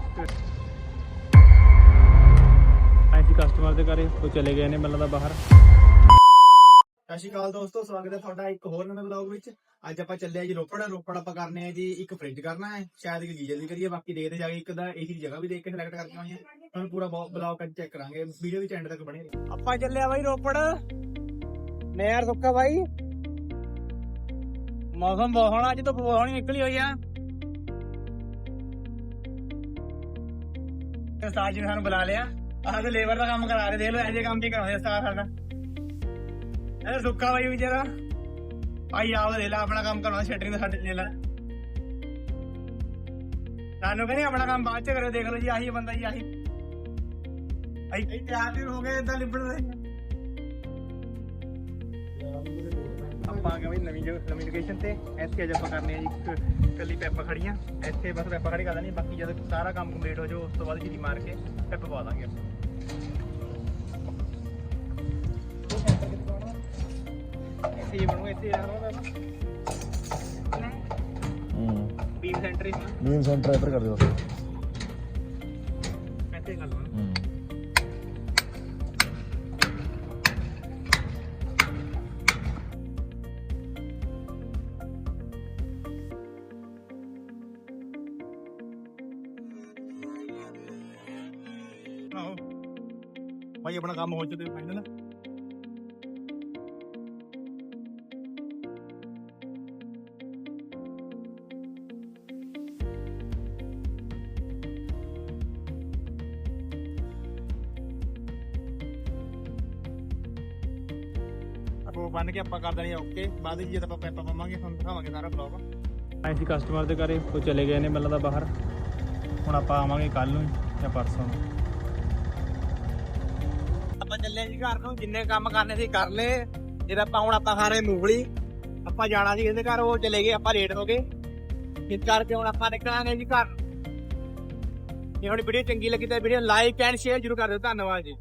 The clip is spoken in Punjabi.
ਮੁਕਤ ਐਸੀ ਕਸਟਮਰ ਦੇ ਘਰੇ ਉਹ ਚਲੇ ਗਏ ਨੇ ਮੈਨੂੰ ਲੱਗਦਾ ਬਾਹਰ। ਸਤਿ ਸ਼੍ਰੀ ਦੋਸਤੋ, ਸਵਾਗਤ ਹੈ ਤੁਹਾਡਾ ਇੱਕ ਹੋਰ ਨਵੇਂ ਵਲੌਗ ਵਿੱਚ। ਅੱਜ ਆਪਾਂ ਚੱਲੇ ਜੀ ਰੋਪੜ। ਰੋਪੜ ਆਪਾਂ ਕਰਨੇ ਆ ਜੀ ਇੱਕ ਫ੍ਰਿਜ ਕਰਨਾ ਹੈ। ਸ਼ਾਇਦ ਕਿ ਗੀਜ਼ਰ ਕਰੀਏ, ਬਾਕੀ ਦੇਖਦੇ ਜਾ ਕੇ ਇੱਕ ਦਾ ਇਹੀ ਜਗ੍ਹਾ ਵੀ ਦੇਖ ਕੇ ਸਿਲੈਕਟ ਕਰਕੇ ਹਾਂ। ਹੁਣ ਪੂਰਾ ਬਲੌਗ ਕੱਢ ਚੈੱਕ ਕਰਾਂਗੇ। ਵੀਡੀਓ ਵਿੱਚ ਐਂਡ ਤੱਕ ਬਣੇ ਰਹੋ। ਆਪਾਂ ਚੱਲਿਆ ਆ ਬਾਈ ਰੋਪੜ। ਨੇ ਯਾਰ ਸੁੱਕਾ ਬਾਈ। ਮੌਸਮ ਬਹੁਤ ਹੋਣਾ, ਅੱਜ ਤਾਂ ਬਹੁਤ ਨਿਕਲੀ ਹੋਈ ਆ। ਉਸਤਾਦ ਜੀ ਨੇ ਸਾਨੂੰ ਬੁਲਾ ਲਿਆ। ਆਹ ਤੇ ਲੇਬਰ ਦਾ ਕੰਮ ਕਰਾ ਰਹੇ, ਦੇਖ ਲਓ ਇਹੋ ਜਿਹੇ ਕੰਮ ਵੀ ਕਰਾਉਂਦੇ ਉਸਤਾਦ ਸਾਡਾ। ਇਹ ਸੁੱਕਾ ਬਾਈ ਵਿਚਾਰਾ। ਆਈ ਆව ਦੇ ਲੈ, ਆਪਣਾ ਕੰਮ ਕਰਨਾ ਸ਼ਟਰਿੰਗ ਦਾ ਸਾਡੇ ਲੈ ਲੈ। ਸਾਨੂੰ ਕਹਿੰਦੇ ਆਪਣਾ ਕੰਮ ਬਾਅਦ ਚ ਕਰੋ ਦੇਖ ਲਓ ਜੀ, ਆਹੀ ਬੰਦਾ ਜੀ, ਆਹੀ। ਆਈ ਤਿਆਰ ਹੋ ਗਏ ਇਦਾਂ ਲਿਬੜਦੇ ਆਪਾਂ ਆ ਗਏ ਬਈ ਨਵੀਂ ਜਗ੍ਹਾ ਨਵੀਂ ਲੋਕੇਸ਼ਨ ਤੇ ਇੱਥੇ ਅੱਜ ਆਪਾਂ ਕਰਨੇ ਆ ਜੀ ਇੱਕ ਕੱਲੀ ਪੈਪਾ ਖੜੀਆਂ ਇੱਥੇ ਬਸ ਪੈਪਾ ਖੜੀ ਕਰ ਦੇਣੀ ਬਾਕੀ ਜਦ ਸਾਰਾ ਕੰਮ ਕੰਪਲੀਟ ਹੋ ਜਾਓ ਉਸ ਤੋਂ ਬਾਅਦ ਜਿਹੜੀ ਮਾਰ ਕੇ ਪੈਪ ਪਵਾ ਦਾਂਗੇ ਆਪਾਂ। ਇੱਥੇ ਹੀ ਬਣੂ ਇੱਥੇ ਯਾਰ ਹੂੰ। ਬੀਮ ਸੈਂਟਰ ਹੀ ਮੀਮ ਸੈਂਟਰ ਇੱਧਰ ਕਰ ਦਿਓ। ਇੱਥੇ ਗੱਲ ਹੋਣਾ ਹੂੰ ਆਹੋ। ਭਾਈ ਆਪਣਾ ਕੰਮ ਹੋ ਚੁੱਕੇ ਫਾਈਨਲ ਆਪੋ ਬੰਨ ਕੇ ਆਪਾਂ ਕਰ ਦੇਣੀ ਓਕੇ ਬਾਅਦ ਵਿੱਚ ਜਦ ਆਪਾਂ ਪੈਪਾ ਪਾਵਾਂਗੇ, ਤੁਹਾਨੂੰ ਦਿਖਾਵਾਂਗੇ ਸਾਰਾ ਬਲੌਗ ਆਏ ਸੀ ਕਸਟਮਰ ਦੇ ਘਰੇ, ਉਹ ਚਲੇ ਗਏ ਨੇ ਮੈਨੂੰ ਦਾ ਬਾਹਰ। ਹੁਣ ਆਪਾਂ ਆਵਾਂਗੇ ਕੱਲ ਨੂੰ ਜਾਂ ਪਰਸੋਂ। ਨੂੰ ਆਪਾਂ ਚੱਲੇ ਜੀ ਘਰ ਨੂੰ, ਜਿੰਨੇ ਕੰਮ ਕਰਨੇ ਸੀ ਕਰ ਲਏ। ਜਿਹੜਾ ਆਪਾਂ ਹੁਣ ਆਪਾਂ ਸਾਰੇ ਮੂਗਲੀ, ਆਪਾਂ ਜਾਣਾ ਸੀ ਇਹਦੇ ਘਰ, ਉਹ ਚਲੇ ਗਏ, ਆਪਾਂ ਲੇਟ ਹੋ ਗਏ। ਇਸ ਕਰਕੇ ਹੁਣ ਆਪਾਂ ਨਿਕਲਾਂਗੇ ਜੀ ਘਰ। ਜੇ ਹੁਣ ਵੀਡੀਓ ਚੰਗੀ ਲੱਗੀ ਤਾਂ ਵੀਡੀਓ ਲਾਈਕ ਐਂਡ ਸ਼ੇਅਰ ਜਰੂਰ ਕਰ ਦਿਓ। ਧੰਨਵਾਦ ਜੀ।